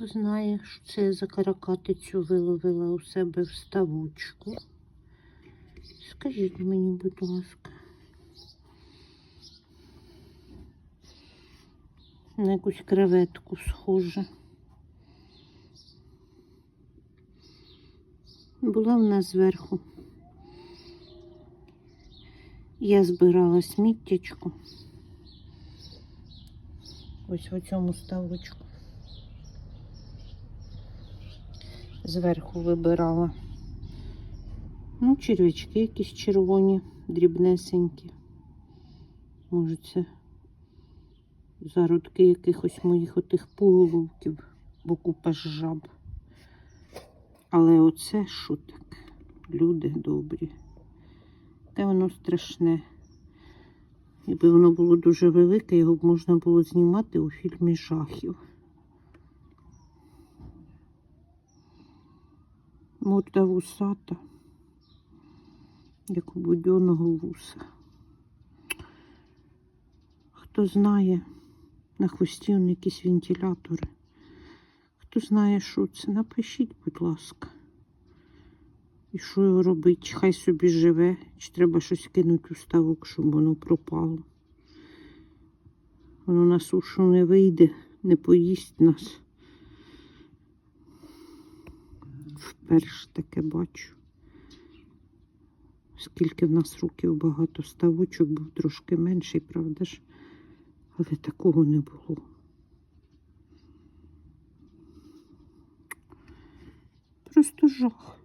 Хто знає, що це за каракатицю виловила у себе в ставочку? Скажіть мені, будь ласка. На якусь креветку схоже. Була в нас зверху. Я збирала сміттячку. Ось в цьому ставочку. Зверху вибирала. Ну, черв'ячки якісь червоні, дрібнесенькі. Може, це зародки якихось моїх отих пуголовків, бо купа жаб. Але оце що таке? Люди добрі. Те воно страшне. Якби воно було дуже велике, його б можна було знімати у фільмі жахів. Морда вусата, як у будьоного вуса. Хто знає, на хвості он якісь вентилятори. Хто знає, що це, напишіть, будь ласка. І що його робити? Хай собі живе, чи треба щось кинути у ставок, щоб воно пропало. Воно на сушу не вийде, не поїсть нас. Вперше таке бачу. Скільки в нас років багато ставочок, був трошки менший, правда ж? Але такого не було. Просто жах.